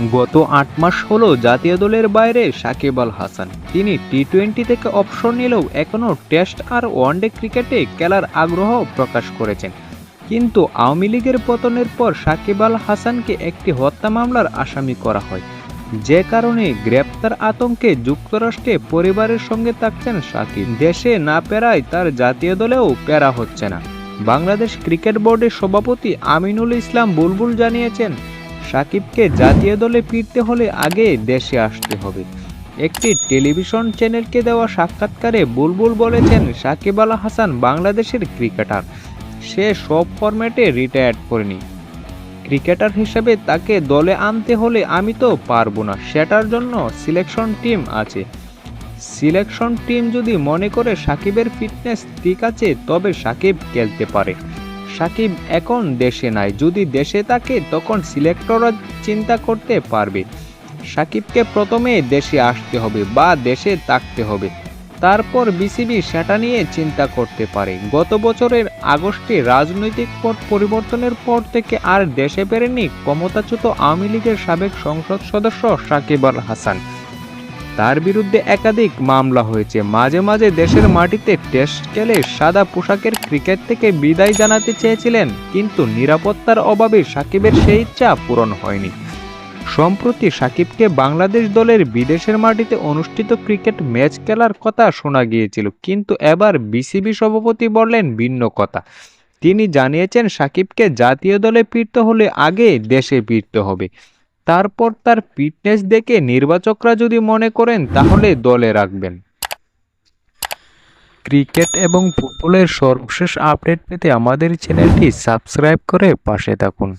গত আট মাস হলো জাতীয় দলের বাইরে সাকিব আল হাসান। তিনি টি টোয়েন্টি থেকে অবসর নিলেও এখনও টেস্ট আর ওয়ানডে ক্রিকেটে খেলার আগ্রহ প্রকাশ করেছেন। কিন্তু আওয়ামী লীগের পতনের পর সাকিব আল হাসানকে একটি হত্যা মামলার আসামি করা হয়। যে কারণে গ্রেপ্তার আতঙ্কে যুক্তরাষ্ট্রে পরিবারের সঙ্গে থাকছেন সাকিব। দেশে না পেরায় তার জাতীয় দলেও পেরা হচ্ছে না। বাংলাদেশ ক্রিকেট বোর্ডের সভাপতি আমিনুল ইসলাম বুলবুল জানিয়েছেন সাকিবকে জাতীয় দলে ফিরতে হলে আগে দেশে আসতে হবে। একটি টেলিভিশন চ্যানেলকে দেওয়া সাক্ষাৎকারে বুলবুল বলেছেন, সাকিব আল হাসান বাংলাদেশের ক্রিকেটার। সে সব ফরম্যাটে রিটায়ার্ড করেনি। ক্রিকেটার হিসেবে তাকে দলে আনতে হলে আমি তো পারব না, সেটার জন্য সিলেকশন টিম আছে। সিলেকশন টিম যদি মনে করে সাকিবের ফিটনেস ঠিক আছে, তবে সাকিব খেলতে পারে। সাকিব এখন দেশে নাই। যদি দেশে থাকে, তখন সিলেক্টররা চিন্তা করতে পারবে। সাকিবকে প্রথমে দেশে আসতে হবে বা দেশে থাকতে হবে। তারপর বিসিবি সেটা নিয়ে চিন্তা করতে পারে। গত বছরের আগস্টে রাজনৈতিক পট পরিবর্তনের পর থেকে আর দেশে ফেরেনি ক্ষমতাচ্যুত আওয়ামী লীগের সাবেক সংসদ সদস্য সাকিব আল হাসান। তার বিরুদ্ধে একাধিক মামলা হয়েছে। মাঝে মাঝে দেশের মাটিতে টেস্ট খেলে সাদা পোশাকের ক্রিকেট থেকে বিদায় জানাতে চেয়েছিলেন, কিন্তু নিরাপত্তার অভাবে সাকিবের সেই ইচ্ছা পূরণ হয়নি। সম্প্রতি সাকিবকে বাংলাদেশ দলের বিদেশের মাটিতে অনুষ্ঠিত ক্রিকেট ম্যাচ খেলার কথা শোনা গিয়েছিল, কিন্তু এবার বিসিবি সভাপতি বললেন ভিন্ন কথা। তিনি জানিয়েছেন, সাকিবকে জাতীয় দলে ফিরতে হলে আগে দেশে ফিরতে হবে। তারপর তার ফিটনেস দেখে নির্বাচকরা যদি মনে করেন, তাহলে দলে রাখবেন। ক্রিকেট এবং ফুটবলের সর্বশেষ আপডেট পেতে আমাদের চ্যানেলটি সাবস্ক্রাইব করে পাশে থাকুন।